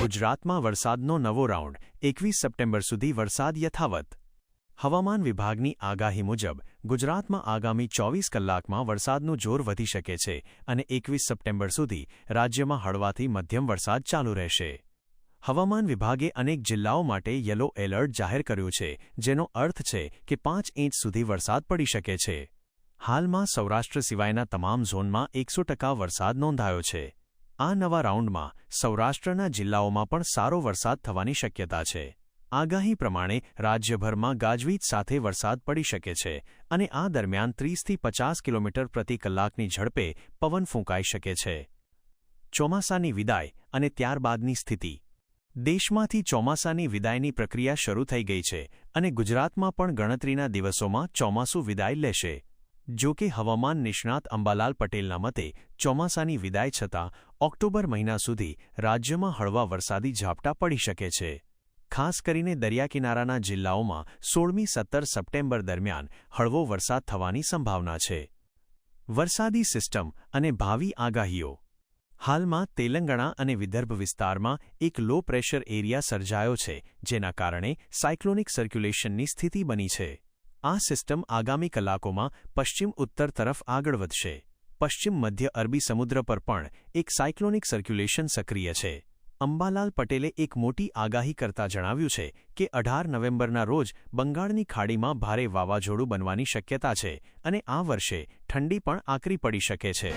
ગુજરાતમાં વરસાદનો નવો રાઉન્ડ, એકવીસ સપ્ટેમ્બર સુધી વરસાદ યથાવત. હવામાન વિભાગની આગાહી મુજબ, ગુજરાતમાં આગામી ચોવીસ કલાકમાં વરસાદનું જોર વધી શકે છે અને એકવીસ સપ્ટેમ્બર સુધી રાજ્યમાં હળવાથી મધ્યમ વરસાદ ચાલુ રહેશે. હવામાન વિભાગે અનેક જિલ્લાઓ માટે યલો એલર્ટ જાહેર કર્યું છે, જેનો અર્થ છે કે પાંચ ઇંચ સુધી વરસાદ પડી શકે છે. હાલમાં સૌરાષ્ટ્ર સિવાયના તમામ ઝોનમાં એકસો ટકા વરસાદ નોંધાયો છે. આ નવા રાઉન્ડમાં સૌરાષ્ટ્રના જિલ્લાઓમાં પણ સારો વરસાદ થવાની શક્યતા છે. આગાહી પ્રમાણે રાજ્યભરમાં ગાજવીજ સાથે વરસાદ પડી શકે છે અને આ દરમિયાન ત્રીસથી પચાસ કિલોમીટર પ્રતિ કલાકની ઝડપે પવન ફૂંકાઈ શકે છે. ચોમાસાની વિદાય અને ત્યારબાદની સ્થિતિ. દેશમાંથી ચોમાસાની વિદાયની પ્રક્રિયા શરૂ થઈ ગઈ છે અને ગુજરાતમાં પણ ગણતરીના દિવસોમાં ચોમાસું વિદાય લેશે. જો કે હવામાન નિષ્ણાત અંબાલાલ પટેલના મતે ચોમાસાની વિદાય છતાં ઓક્ટોબર મહિના સુધી રાજ્યમાં હળવા વરસાદી ઝાપટા પડી શકે છે. ખાસ કરીને દરિયાકિનારાના જિલ્લાઓમાં સોળમી સત્તર સપ્ટેમ્બર દરમિયાન હળવો વરસાદ થવાની સંભાવના છે. વરસાદી સિસ્ટમ અને ભાવિ આગાહીઓ. હાલમાં તેલંગણા અને વિદર્ભ વિસ્તારમાં એક લો પ્રેશર એરિયા સર્જાયો છે, જેના કારણે સાયક્લોનિક સર્ક્યુલેશનની સ્થિતિ બની છે. આ સિસ્ટમ આગામી કલાકોમાં પશ્ચિમ ઉત્તર તરફ આગળ વધશે. પશ્ચિમ મધ્ય અરબી સમુદ્ર પર પણ એક સાયક્લોનિક સર્ક્યુલેશન સક્રિય છે. અંબાલાલ પટેલે એક મોટી આગાહી કરતા જણાવ્યું છે કે અઢાર નવેમ્બરના રોજ બંગાળની ખાડીમાં ભારે વાવાઝોડું બનવાની શક્યતા છે અને આ વર્ષે ઠંડી પણ આકરી પડી શકે છે.